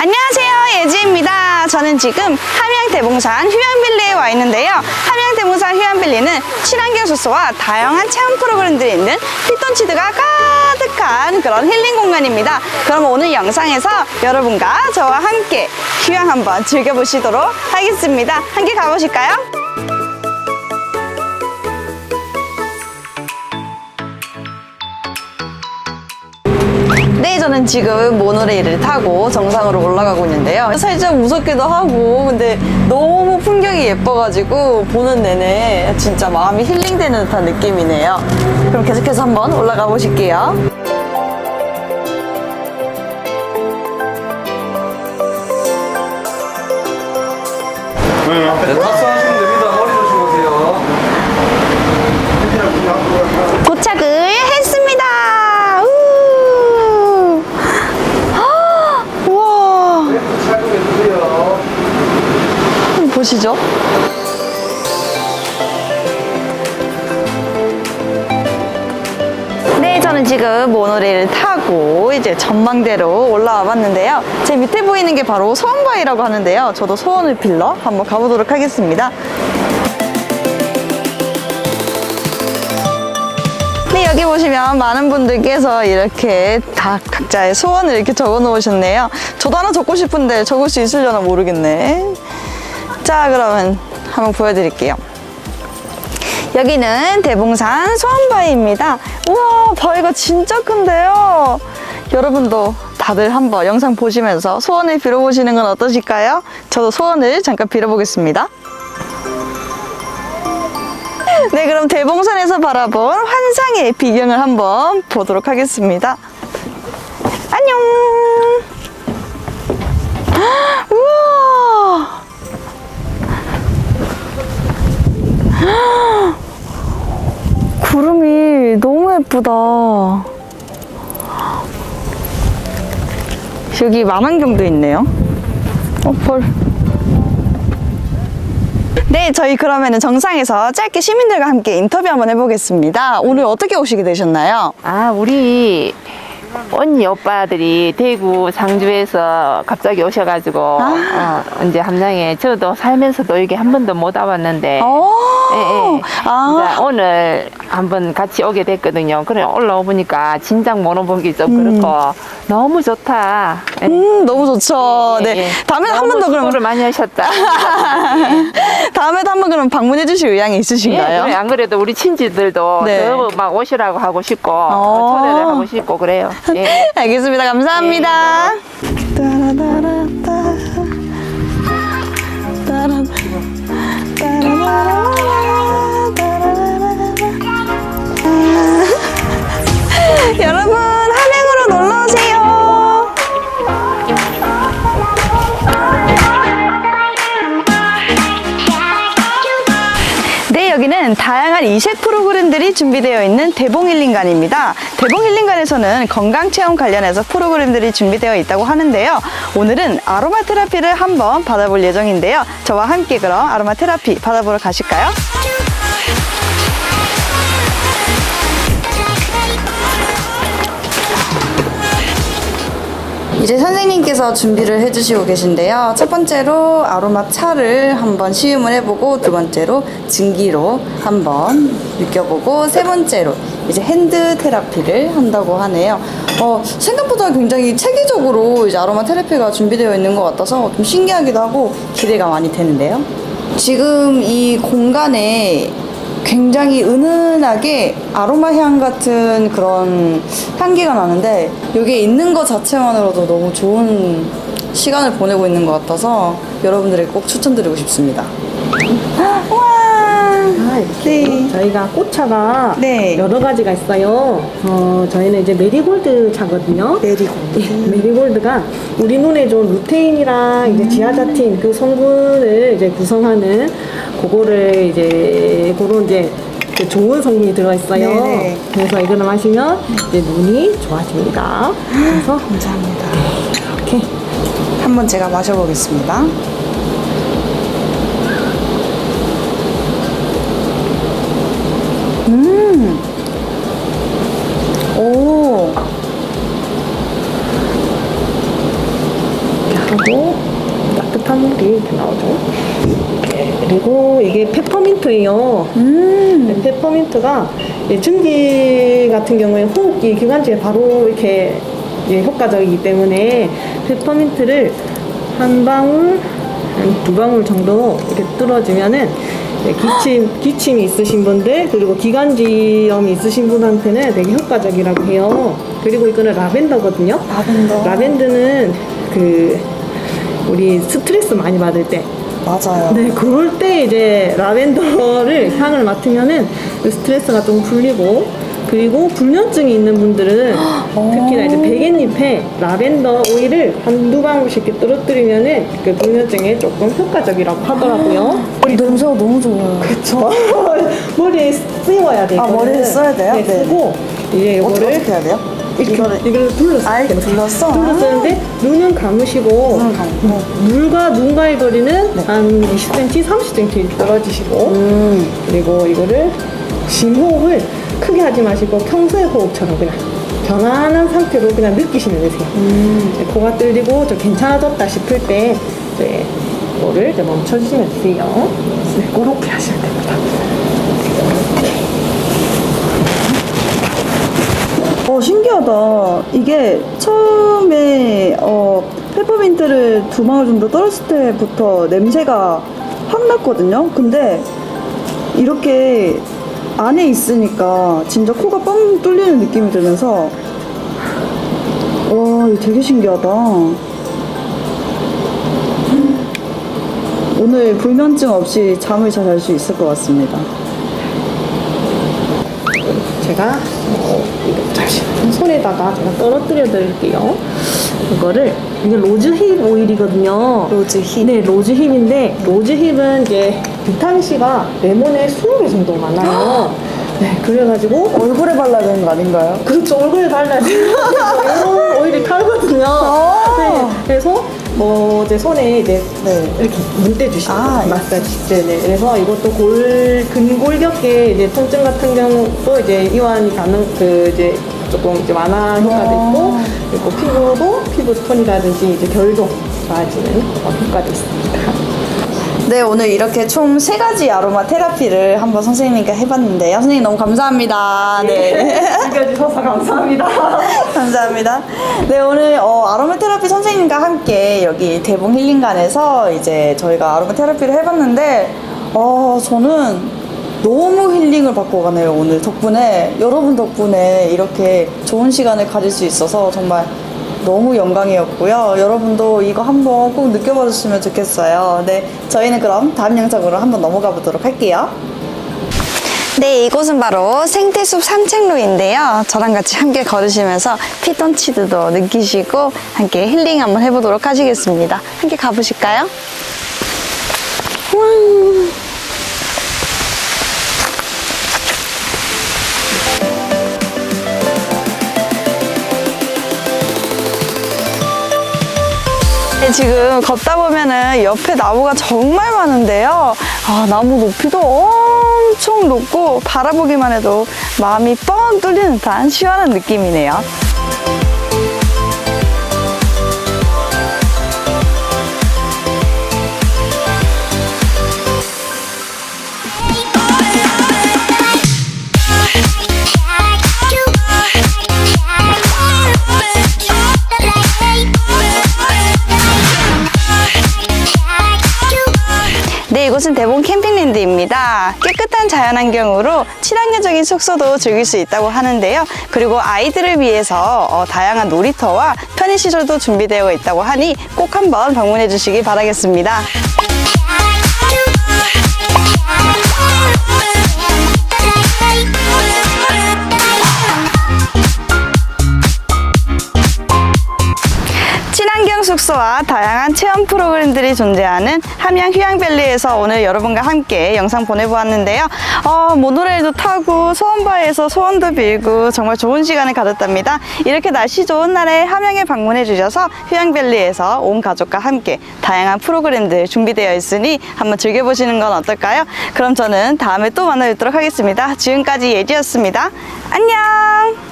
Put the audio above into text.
안녕하세요 예지입니다. 저는 지금 함양대봉산 휴양빌리에 와 있는데요. 함양대봉산 휴양빌리는 친환경 숙소와 다양한 체험 프로그램들이 있는 피톤치드가 가득한 그런 힐링 공간입니다. 그럼 오늘 영상에서 여러분과 저와 함께 휴양 한번 즐겨보시도록 하겠습니다. 함께 가보실까요? 네, 저는 지금 모노레일을 타고 정상으로 올라가고 있는데요. 살짝 무섭기도 하고, 근데 너무 풍경이 예뻐가지고 보는 내내 진짜 마음이 힐링되는 듯한 느낌이네요. 그럼 계속해서 한번 올라가 보실게요. 네, 탑승하시면 됩니다. 머리 조심하세요. 도착을 지금 모노레일을 타고 이제 전망대로 올라와 봤는데요. 제 밑에 보이는 게 바로 소원바위라고 하는데요. 저도 소원을 빌러 한번 가보도록 하겠습니다. 네, 여기 보시면 많은 분들께서 이렇게 다 각자의 소원을 이렇게 적어 놓으셨네요. 저도 하나 적고 싶은데 적을 수 있으려나 모르겠네. 자, 그러면 한번 보여드릴게요. 여기는 대봉산 소원바위입니다. 우와, 바위가 진짜 큰데요. 여러분도 다들 한번 영상 보시면서 소원을 빌어보시는 건 어떠실까요? 저도 소원을 잠깐 빌어보겠습니다. 네, 그럼 대봉산에서 바라본 환상의 비경을 한번 보도록 하겠습니다. 안녕! 예쁘다. 여기 만안경도 있네요. 어, 벌. 네, 저희 그러면은 정상에서 짧게 시민들과 함께 인터뷰 한번 해보겠습니다. 오늘 어떻게 오시게 되셨나요? 아, 우리 언니 오빠들이 대구 상주에서 갑자기 오셔가지고 아. 어, 이제 함양에 저도 살면서도 여기 한 번도 못 와봤는데 오, 예, 예. 아, 이제 오늘 한번 같이 오게 됐거든요. 그래 올라와 보니까 진작 못 와보기 좀 그렇고 너무 좋다. 예. 음, 너무 좋죠. 예, 네. 예. 다음에 한 너무 번더 그럼, 수고를 많이 하셨다. 다음에도 한 번 그럼 방문해 주실 의향이 예, 있으신가요? 그래, 안 그래도 우리 친지들도 네. 더막 오시라고 하고 싶고 어. 초대를 하고 싶고 그래요. 예. 알겠습니다. 감사합니다. 네, 따라라라따. 따라- 따라라라라. 준비되어 있는 대봉힐링관입니다. 대봉힐링관에서는 건강체험 관련해서 프로그램들이 준비되어 있다고 하는데요. 오늘은 아로마 테라피를 한번 받아볼 예정인데요. 저와 함께 그럼 아로마 테라피 받아보러 가실까요? 이제 선생님께서 준비를 해주시고 계신데요. 첫 번째로 아로마 차를 한번 시음을 해보고 두 번째로 증기로 한번 느껴보고 세 번째로 이제 핸드 테라피를 한다고 하네요. 어, 생각보다 굉장히 체계적으로 이제 아로마 테라피가 준비되어 있는 것 같아서 좀 신기하기도 하고 기대가 많이 되는데요. 지금 이 공간에 굉장히 은은하게 아로마 향 같은 그런 향기가 나는데 여기에 있는 것 자체만으로도 너무 좋은 시간을 보내고 있는 것 같아서 여러분들에게 꼭 추천드리고 싶습니다. 와! 아, 이렇게 네. 저희가 꽃차가 네. 여러 가지가 있어요. 어, 저희는 이제 메리골드 차거든요. 메리골드. 예, 메리골드가 우리 눈에 좋은 루테인이랑 이제 지아자틴 그 성분을 이제 구성하는 그거를 이제 그런 이제 그 좋은 성분이 들어 있어요. 네네. 그래서 이거를 마시면 이제 눈이 좋아집니다. 그래서 감사합니다. 이렇게 한번 제가 마셔보겠습니다. 음. 오. 하고 물이 이렇게 나오죠. 네, 그리고 이게 페퍼민트예요. 네, 페퍼민트가 이 증기 같은 경우에 호흡기 기관지에 바로 이렇게 예, 효과적이기 때문에 페퍼민트를 한 방울, 한두 방울 정도 이렇게 뚫어주면은 네, 기침, 기침이 있으신 분들 그리고 기관지염이 있으신 분한테는 되게 효과적이라고 해요. 그리고 이거는 라벤더거든요. 라벤더. 라벤더는 그 우리 스트레스 많이 받을 때 맞아요. 네, 그럴 때 이제 라벤더를 향을 맡으면은 그 스트레스가 좀 풀리고 그리고 불면증이 있는 분들은 특히나 이제 베갯잎에 라벤더 오일을 한두 방울씩 이렇게 떨어뜨리면은 그 불면증에 조금 효과적이라고 하더라고요. 냄새가 너무 좋아요. 그쵸? 머리에 쓰워야 돼요. 아, 머리에 써야 돼요? 네, 네. 쓰고 이제 어떻게, 이거를 어떻게 해야 돼요? 이렇게 이거를 이걸 둘러서 아, 이렇게 둘러서? 둘러쓰는데 눈은 감으시고 눈을 감고. 물과 눈과의 거리는 한 20cm, 30cm 떨어지시고 음. 그리고 이거를 심호흡을 크게 하지 마시고 평소의 호흡처럼 그냥 편안한 상태로 그냥 느끼시면 되세요. 네, 코가 뚫리고 좀 괜찮아졌다 싶을 때 이제 이거를 이제 멈춰주시면 되세요. 네, 그렇게 하시면 됩니다. 어, 신기하다. 이게 처음에 어, 페퍼민트를 두 방울 정도 떨었을 때부터 냄새가 확 났거든요. 근데 이렇게 안에 있으니까 진짜 코가 뻥 뚫리는 느낌이 들면서 와, 이거 되게 신기하다. 오늘 불면증 없이 잠을 잘 잘 수 있을 것 같습니다. 제가 어, 이거 손에다가 제가 떨어뜨려 드릴게요. 이거를 이게 로즈힙 오일이거든요. 로즈힙. 네, 로즈힙인데 로즈힙은 이제 비타민 C가 레몬에 20배 정도 많아요. 네, 그래가지고 얼굴에 발라야 되는 거 아닌가요? 그렇죠 얼굴에 발라야 돼요. 레몬 오일이 탈거든요. 네, 그래서 뭐 이제 손에 이제 네. 이렇게 문대 주시는 아, 예. 마사지. 네네. 그래서 이것도 골 근골격계 이제 통증 같은 경우도 이제 이완이 가능 그 이제 조금 이제 완화 효과도 있고 그리고 피부도 피부 톤이라든지 이제 결도 좋아지는 그런 효과도 있습니다. 네, 오늘 이렇게 총 세 가지 아로마 테라피를 한번 선생님과 해봤는데요. 선생님 너무 감사합니다. 네. 즐겨주셔서 감사합니다. 감사합니다. 네, 오늘 어, 아로마 테라피 선생님과 함께 여기 대봉 힐링관에서 이제 저희가 아로마 테라피를 해봤는데, 어, 저는 너무 힐링을 받고 가네요, 오늘. 덕분에, 여러분 덕분에 이렇게 좋은 시간을 가질 수 있어서 정말 너무 영광이었고요. 여러분도 이거 한번 꼭 느껴봐 주시면 좋겠어요. 네, 저희는 그럼 다음 영상으로 한번 넘어가 보도록 할게요. 네, 이곳은 바로 생태숲 산책로인데요. 저랑 같이 함께 걸으시면서 피톤치드도 느끼시고 함께 힐링 한번 해보도록 하시겠습니다. 함께 가보실까요? 우왕. 지금 걷다 보면은 옆에 나무가 정말 많은데요. 아, 나무 높이도 엄청 높고 바라보기만 해도 마음이 뻥 뚫리는 듯한 시원한 느낌이네요. 이곳은 대봉 캠핑랜드입니다. 깨끗한 자연환경으로 친환경적인 숙소도 즐길 수 있다고 하는데요. 그리고 아이들을 위해서 어, 다양한 놀이터와 편의시설도 준비되어 있다고 하니 꼭 한번 방문해 주시기 바라겠습니다. 친환경 숙소와 다양한 체험 프로그램들이 존재하는 함양 휴양밸리에서 오늘 여러분과 함께 영상 보내보았는데요. 어, 모노레일도 타고 소원바에서 소원도 빌고 정말 좋은 시간을 가졌답니다. 이렇게 날씨 좋은 날에 함양에 방문해 주셔서 휴양밸리에서 온 가족과 함께 다양한 프로그램들 준비되어 있으니 한번 즐겨보시는 건 어떨까요? 그럼 저는 다음에 또 만나 뵙도록 하겠습니다. 지금까지 예지였습니다. 안녕!